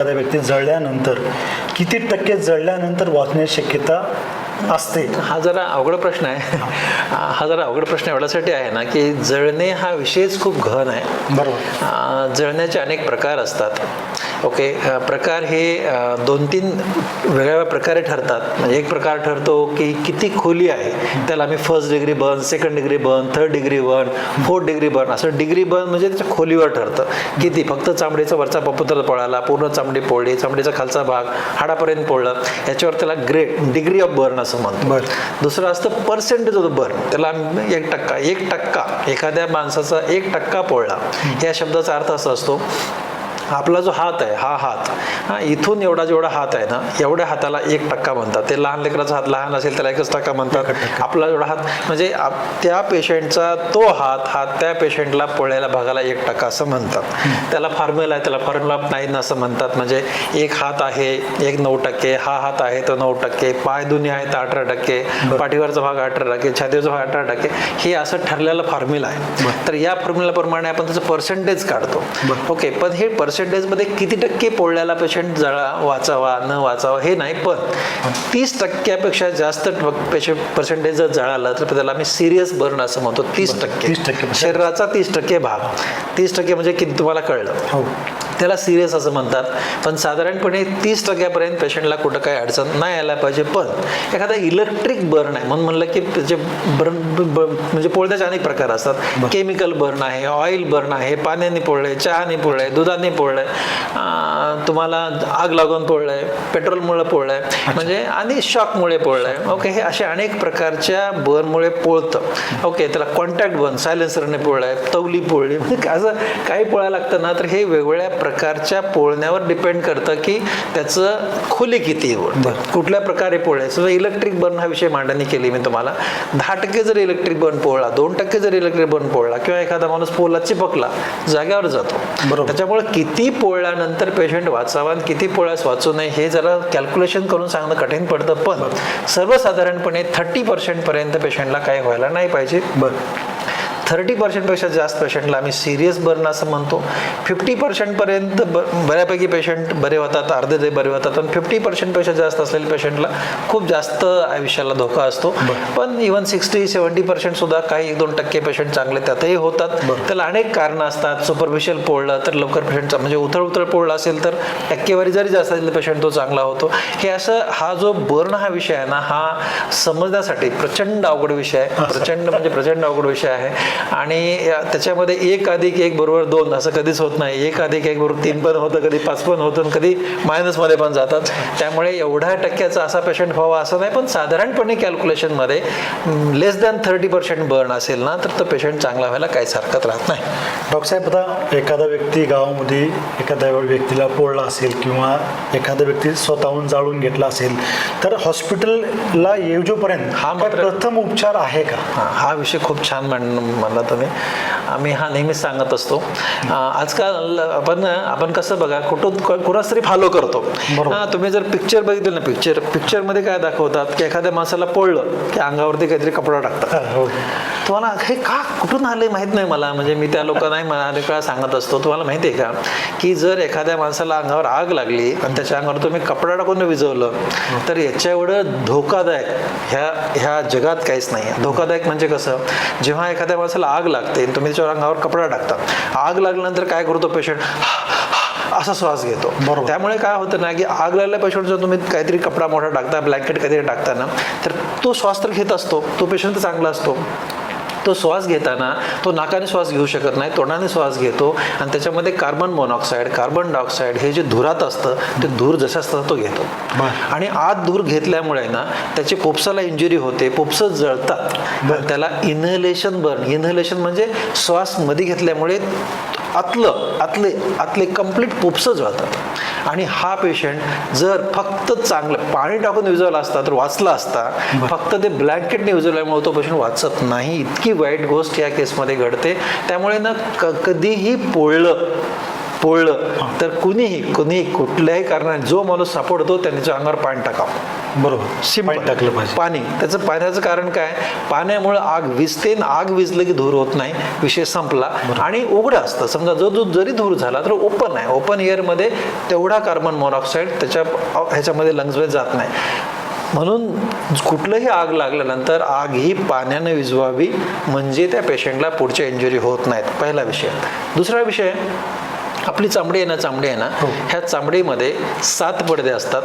एखाद्या व्यक्ती जळल्यानंतर किती टक्के जळल्यानंतर वाचण्याची शक्यता असते? हा जरा अवघड प्रश्न आहे. हा जरा अवघड प्रश्न एवढ्यासाठी आहे ना की जळणे हा विषयच खूप घन आहे. बरोबर. जळण्याचे अनेक प्रकार असतात. ओके प्रकार हे दोन तीन वेगळ्या प्रकारे ठरतात. म्हणजे एक प्रकार ठरतो की किती खोली आहे त्याला आम्ही first degree burn second degree burn third degree burn fourth degree burn असं डिग्री बर्न म्हणजे त्याच्या खोलीवर ठरतं. किती? फक्त चामडीचा वरचा पपुत्र पळाला पूर्ण चामडी पोळली चामडीचा खालचा भाग हाडापर्यंत पोळलं याच्यावर त्याला ग्रेड डिग्री ऑफ बर्न असं म्हणतो. दुसरं असतं पर्सेंटेज ऑफ बर्न त्याला आम्ही एक टक्का एक टक्का एखाद्या माणसाचा एक टक्का पोळला. या शब्दाचा अर्थ असा असतो आपला जो हात आहे हा हात हा इथून एवढा जेवढा हात आहे ना एवढ्या हाताला एक टक्का म्हणतात. ते लहान लेकराचा हात लहान असेल त्याला एकच टक्का म्हणतात. आपला जेवढा हात म्हणजे त्या पेशंटचा तो हात हा त्या पेशंटला पोळलेल्या भागाला एक टक्का असं म्हणतात. त्याला फॉर्म्युला आहे त्याला फॉर्म्युला नाही असं म्हणतात. म्हणजे एक हात आहे एक नऊ टक्के हा हात आहे तो नऊ टक्के पाय दोन्ही आहेत अठरा टक्के पाठीवरचा भाग अठरा टक्के छातीवरचा भाग अठरा टक्के हे असं ठरलेलं फॉर्म्युला आहे. तर या फॉर्म्युलाप्रमाणे आपण त्याचं पर्सेंटेज काढतो. ओके पण हे पर्सेंटेजमध्ये किती टक्के पोळल्याला पेशंट जळा वाचावा न वाचावा हे नाही पण तीस टक्क्यापेक्षा जास्त पेशंट पर्सेंटेज जर जळालं तर त्याला आम्ही सिरियस बर्न असं म्हणतो तीस 30% टक्के. शरीराचा तीस टक्के भाग. तीस टक्के म्हणजे किती तुम्हाला कळलं. हो. त्याला सिरियस असं म्हणतात. पण साधारणपणे तीस टक्क्यापर्यंत पेशंटला कुठं काही अडचण नाही यायला पाहिजे. पण एखादा इलेक्ट्रिक बर्न आहे. म्हणून म्हणलं की त्याचे बर्न म्हणजे पोळण्याचे अनेक प्रकार असतात. केमिकल बर्न आहे ऑइल बर्न आहे पाण्याने पोळले चहाने पोळले दुधाने पोळले तुम्हाला आग लागून पोळलंय पेट्रोलमुळे पोळलंय म्हणजे आणि शॉकमुळे पोळलंय. ओके हे असे अनेक प्रकारच्या बर्नमुळे पोळतं. ओके त्याला कॉन्टॅक्ट बर्न सायलेन्सरने पोळलाय तवली पोळली म्हणजे असं काही पोळायला लागतं ना तर हे वेगवेगळ्या प्रकारच्या पोळण्यावर डिपेंड करतं की त्याचं खोली किती. कुठल्या प्रकारे पोळले समजा इलेक्ट्रिक बर्न हा विषय मांडणी केली मी तुम्हाला. दहा टक्के जर इलेक्ट्रिक बर्न पोळला दोन टक्के जर इलेक्ट्रिक बर्न पोळला किंवा एखादा माणूस पोळला चिपकला जाग्यावर जातो. बरोबर. त्याच्यामुळे किती पोळल्यानंतर पेशंट वाचावा आणि किती पोळ्यास वाचू नये हे जरा कॅल्क्युलेशन करून सांगणं कठीण पडतं. पण सर्वसाधारणपणे थर्टी पर्सेंटपर्यंत पेशंटला काही व्हायला नाही पाहिजे. बरं. थर्टी पर्सेंटपेक्षा जास्त पेशंटला आम्ही सिरियस बर्न असं म्हणतो. फिफ्टी पर्सेंटपर्यंत ब बऱ्यापैकी पेशंट बरे होतात अर्धे ते बरे होतात. पण फिफ्टी पर्सेंटपेक्षा जास्त असलेल्या पेशंटला खूप जास्त आयुष्याला धोका असतो. पण इवन सिक्स्टी सेवन्टी पर्सेंट सुद्धा काही एक दोन टक्के पेशंट चांगले त्यातही होतात. त्याला अनेक कारणं असतात. सुपरफिशियल पोळलं तर लवकर पेशंटचा म्हणजे उथळ उथळ पोळला असेल तर टक्केवारी जरी जास्त असेल पेशंट तो चांगला होतो. हे असं हा जो बर्न हा विषय आहे ना हा समजण्यासाठी प्रचंड अवघड विषय आहे. प्रचंड म्हणजे प्रचंड अवघड विषय आहे. आणि त्याच्यामध्ये एक अधिक एक बरोबर दोन असं कधीच होत नाही. एक अधिक एक बरोबर तीन पण होतं कधी पाच पण होतं आणि कधी मायनसमध्ये पण जातात. त्यामुळे एवढ्या टक्क्याचा असा पेशंट व्हावा असं नाही पण साधारणपणे कॅल्क्युलेशनमध्ये less than thirty percent burn असेल ना तर तो पेशंट चांगला व्हायला काहीच हरकत राहत नाही. डॉक्टर साहेब आता एखादा व्यक्ती गावामध्ये एखाद्या व्यक्तीला पोळला असेल किंवा एखादा व्यक्ती स्वतःहून जाळून घेतला असेल तर हॉस्पिटलला येऊजोपर्यंत हा प्रथम उपचार आहे का? हा हा विषय खूप छान म्हण म्हणला तुम्ही. आम्ही हा नेहमीच सांगत असतो. आजकाल आपण आपण कसं बघा कुठं कुणाच तरी फॉलो करतो. हा, तुम्ही जर पिक्चर बघितलं ना पिक्चर पिक्चरमध्ये काय दाखवतात की एखाद्या माणसाला पडलं की अंगावरती काहीतरी कपडा टाकतात. हो. तुम्हाला हे का कुठून आले माहीत नाही मला? म्हणजे मी त्या लोकांनाही अनेक वेळा सांगत असतो? तुम्हाला माहिती आहे का? की जर एखाद्या माणसाला अंगावर आग लागली आणि त्याच्या अंगावर तुम्ही कपडा टाकून विजवलं तर याच्या एवढं धोकादायक ह्या ह्या जगात काहीच नाही आहे. धोकादायक म्हणजे कसं? जेव्हा एखाद्या माणसाला आग लागते तुम्ही त्याच्या अंगावर कपडा टाकता आग लागल्यानंतर काय करतो पेशंट असा श्वास घेतो. बरोबर. त्यामुळे काय होतं ना की आग लागलेल्या पेशंट जर तुम्ही काहीतरी कपडा मोठा टाकता ब्लँकेट काहीतरी टाकता ना तर तो श्वास तर घेत असतो. तो पेशंट चांगला असतो. तो श्वास घेताना तो नाकाने श्वास घेऊ शकत नाही तोंडाने श्वास घेतो आणि त्याच्यामध्ये कार्बन मोनॉक्साईड कार्बन डायऑक्साईड हे जे धुरात असतं ते धूर जसं असतं तो घेतो. आणि आत धूर घेतल्यामुळे ना त्याची पोपसाला इंजुरी होते पोपस जळतात. त्याला इनहेलेशन बर्न इनहेलेशन म्हणजे श्वासमध्ये घेतल्यामुळे आतलं आतले आतले कंप्लीट पोपस जळतात. आणि हा पेशंट जर फक्त चांगलं पाणी टाकून विजवला असता तर वाचला असता फक्त ते ब्लँकेटने विजवल्यामुळे तो पेशंट वाचत नाही. इतकी वाईट गोष्ट या केसमध्ये घडते. त्यामुळे ना कधीही पोळलं पोळलं तर कुणीही कुणीही कुठल्याही कारणाने जो माणूस सापडतो त्याच्या अंगावर पाणी टाकावं. बरोबर. सिंपल. टाकलं पाहिजे. पाणी. त्याचं पाण्याचं कारण काय? पाण्यामुळे आग विजते आग विजलं की धूर होत नाही. विषय संपला. आणि उघडं असतं. समजा जो जो जरी धूर झाला तर ओपन आहे. ओपन एअरमध्ये तेवढा कार्बन मोनॉक्साईड त्याच्या ह्याच्यामध्ये लंग्समध्ये जात नाही. म्हणून कुठलंही आग लागल्यानंतर आग ही पाण्यानं विझवावी म्हणजे त्या पेशंटला पुढच्या इंजुरी होत नाहीत. पहिला विषय. दुसरा विषय आपली चामडी आहे ना चामडी आहे ना ह्या चामडीमध्ये सात पडदे असतात.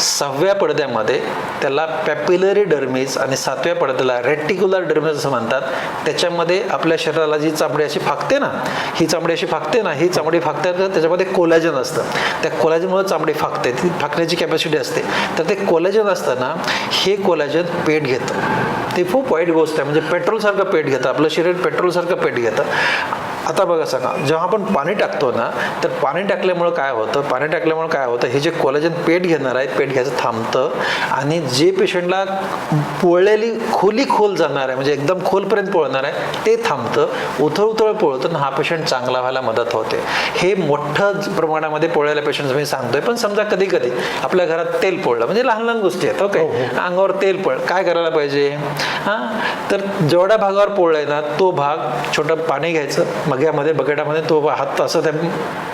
सहाव्या पडद्यामध्ये त्याला पॅपिलरी डर्मीज आणि सातव्या पडद्याला रेटिक्युलर डर्मीज असं म्हणतात. त्याच्यामध्ये आपल्या शरीराला जी चामडी अशी फाकते ना ही चामडी अशी फाकते ना ही चामडी फाकते तर त्याच्यामध्ये कोलॅजन असतं. त्या कोलॅजनमुळे चामडी फाकते ती फाकण्याची कॅपॅसिटी असते. तर ते कोलॅजन असतं ना हे कोलॅजन पेट घेतं. ते खूप वाईट गोष्ट आहे. म्हणजे पेट्रोलसारखं पेट घेतं. आपलं शरीर पेट्रोलसारखं पेट घेतं. आता बघा सांगा जेव्हा आपण पाणी टाकतो ना तर पाणी टाकल्यामुळं काय होतं? पाणी टाकल्यामुळं काय होतं? हे जे कोलाजन पेट घेणार आहेत पेट घ्यायचं थांबतं आणि जे पेशंटला पोळलेली खोली खोल जाणार आहे म्हणजे एकदम खोलपर्यंत पोळणार आहे ते थांबतं उथळ उथळ पोळतं आणि हा पेशंट चांगला व्हायला मदत होते. हे मोठं प्रमाणामध्ये पोळलेल्या पेशंट मी सांगतोय पण समजा कधी कधी आपल्या घरात तेल पोळलं म्हणजे लहान लहान गोष्टी आहेत ओके? अंगावर तेल पळ काय करायला पाहिजे? हां? तर जेवढ्या भागावर पोळलाय ना तो भाग छोटं पाणी घ्यायचं मग्यामध्ये बकेटामध्ये तो हात असं त्या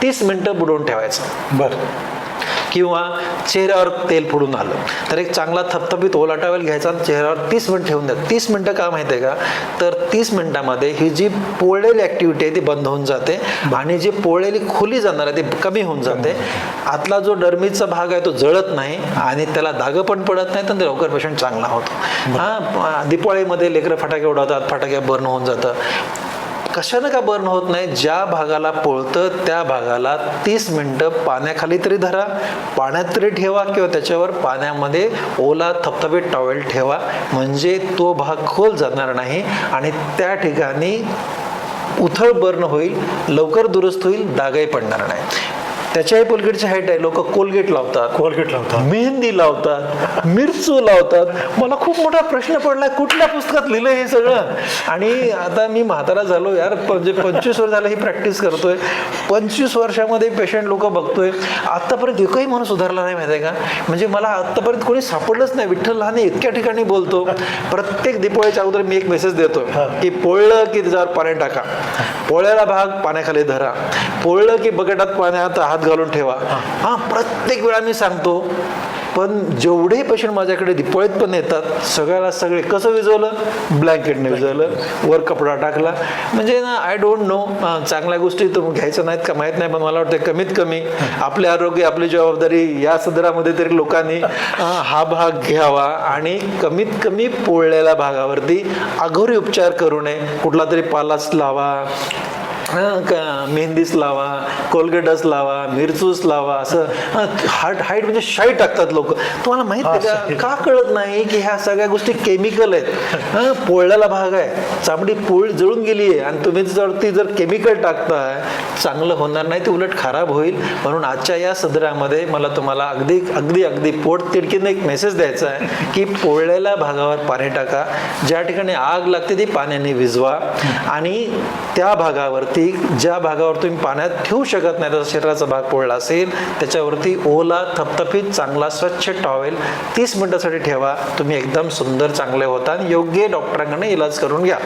तीस मिनटं बुडवून ठेवायचं. बरं. किंवा चेहऱ्यावर तेल फोडून आलं. तर एक चांगला थपथपीत ओला टॉवेल घ्यायचा आणि चेहऱ्यावर तीस मिनिट ठेवून द्या. तीस मिनिटं का माहिती आहे का? तर तीस मिनिटामध्ये ही जी पोळलेली ॲक्टिव्हिटी आहे ती बंद होऊन जाते आणि जी पोळलेली खोली जाणार आहे ती कमी होऊन जाते. आतला जो डर्मीचा भाग आहे तो जळत नाही आणि त्याला दागं पण पडत नाही तर लवकर पेशंट चांगला होतो. हां दिपाळीमध्ये लेकरं फटाके उडवतात फटाके बर्न होऊन जातं. कशानं का बर्न होत नाही? ज्या भागाला पोळतं त्या भागाला तीस मिनटं पाण्याखाली तरी धरा. पाण्यात तरी ठेवा किंवा त्याच्यावर पाण्यामध्ये ओला थपथपीत टॉवेल ठेवा. म्हणजे तो भाग खोल जाणार नाही आणि त्या ठिकाणी उथळ बर्न होईल लवकर दुरुस्त होईल डागही पडणार नाही. त्याच्याही कोलगेटची हाईट आहे. लोक कोलगेट लावतात. कोलगेट लावतात. मेहंदी लावतात मिरचू लावतात. मला खूप मोठा प्रश्न पडलाय कुठल्या पुस्तकात लिहिलं हे सगळं? आणि आता मी म्हातारा झालो यार म्हणजे पंचवीस वर्ष झालं ही प्रॅक्टिस करतोय. पंचवीस वर्षामध्ये पेशंट लोक बघतोय. आतापर्यंत एकही माणूस सुधारला नाही माहिती आहे का? म्हणजे मला आतापर्यंत कोणी सापडलंच नाही. विठ्ठल लहाने इतक्या ठिकाणी बोलतो. प्रत्येक दिपोळीच्या अगोदर मी एक मेसेज देतो की पोळलं की त्याच्यावर पाणी टाका. पोळ्याला भाग पाण्याखाली धरा. पोळलं की बकेटात पाण्यात हात घालून ठेवा. हा. प्रत्येक वेळा मी सांगतो पण जेवढे पेशंट माझ्याकडे दिपोळीत पण येतात सगळ्याला सगळे कसं विजवलं ब्लँकेटने विजवलं वर कपडा टाकला. म्हणजे ना आय डोंट नो चांगल्या गोष्टी तुम्ही घ्यायच्या नाहीत का? माहीत नाही पण मला वाटतं कमीत कमी आपले आरोग्य आपली जबाबदारी या सदरामध्ये तरी लोकांनी हा भाग घ्यावा आणि कमीत कमी पोळलेल्या भागावरती अघोरी उपचार करू नये. कुठला तरी पालाच लावा. का मेहंदीच लावा कोलगेटच लावा मिरचूच लावा असं हार्ट हाईट म्हणजे शाई टाकतात लोक. तुम्हाला माहीत का? का कळत नाही की ह्या सगळ्या गोष्टी केमिकल आहेत? हं, पोळल्याला भाग आहे. चामडी पोळ जळून गेली आहे आणि तुम्ही त्याच्यावरती जर केमिकल टाकताय चांगलं होणार नाही ते उलट खराब होईल. म्हणून आजच्या या सदरामध्ये मला तुम्हाला अगदी अगदी अगदी पोट तिडकीनं एक मेसेज द्यायचा आहे की पोळलेल्या भागावर पाणी टाका. ज्या ठिकाणी आग लागते ती पाण्याने विझवा आणि त्या भागावरती ज्या भागावर तुम्ही पाण्यात ठेवू शकत नाही त्याचा शरीराचा भाग पोळला असेल त्याच्यावरती ओला थपथपीत चांगला स्वच्छ टॉवेल तीस मिनटासाठी ठेवा. तुम्ही एकदम सुंदर चांगले होता आणि योग्य डॉक्टरांकडे इलाज करून घ्या.